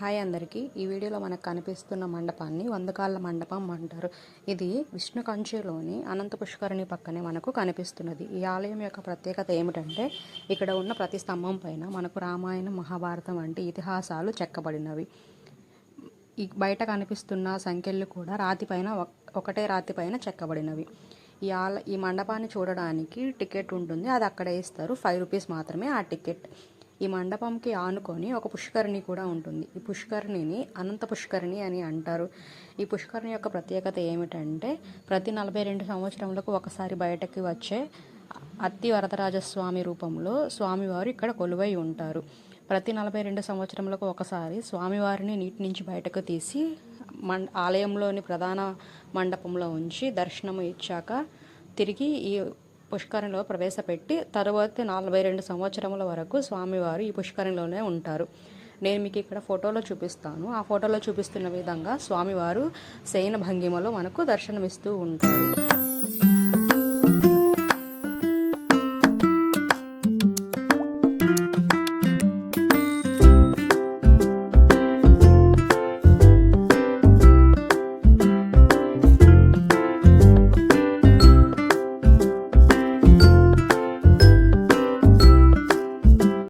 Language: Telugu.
హాయ్ అందరికీ. ఈ వీడియోలో మనకు కనిపిస్తున్న మండపాన్ని వందకాళ్ళ మండపం అంటారు. ఇది విష్ణు కంచిలోని అనంత పుష్కరిణి పక్కనే మనకు కనిపిస్తున్నది. ఈ ఆలయం యొక్క ప్రత్యేకత ఏమిటంటే ఇక్కడ ఉన్న ప్రతి స్తంభం పైన మనకు రామాయణం మహాభారతం వంటి ఇతిహాసాలు చెక్కబడినవి. ఈ బయట కనిపిస్తున్న సంఖ్యలు కూడా రాతిపైన ఒక- ఒకటే రాతిపైన చెక్కబడినవి. ఈ ఆల ఈ మండపాన్ని చూడడానికి టికెట్ ఉంటుంది. అది అక్కడ ఇస్తారు. ఫైవ్ రూపీస్ మాత్రమే ఆ టికెట్. ఈ మండపంకి ఆనుకొని ఒక పుష్కరిణి కూడా ఉంటుంది. ఈ పుష్కరిణిని అనంత పుష్కరిణి అని అంటారు. ఈ పుష్కరిణి యొక్క ప్రత్యేకత ఏమిటంటే ప్రతి నలభై రెండు సంవత్సరములకు ఒకసారి బయటకి వచ్చే అత్తి వరదరాజస్వామి రూపంలో స్వామివారు ఇక్కడ కొలువై ఉంటారు. ప్రతి నలభై రెండు సంవత్సరములకు ఒకసారి స్వామివారిని నీటి నుంచి బయటకు తీసి మం ఆలయంలోని ప్రధాన మండపంలో ఉంచి దర్శనము ఇచ్చాక తిరిగి ఈ పుష్కరంలో ప్రవేశపెట్టి తరువాత నలభై రెండు సంవత్సరముల వరకు స్వామివారు ఈ పుష్కరంలోనే ఉంటారు. నేను మీకు ఇక్కడ ఫోటోలో చూపిస్తాను. ఆ ఫోటోలో చూపిస్తున్న విధంగా స్వామివారు శయన భంగిమలో మనకు దర్శనమిస్తూ ఉంటారు.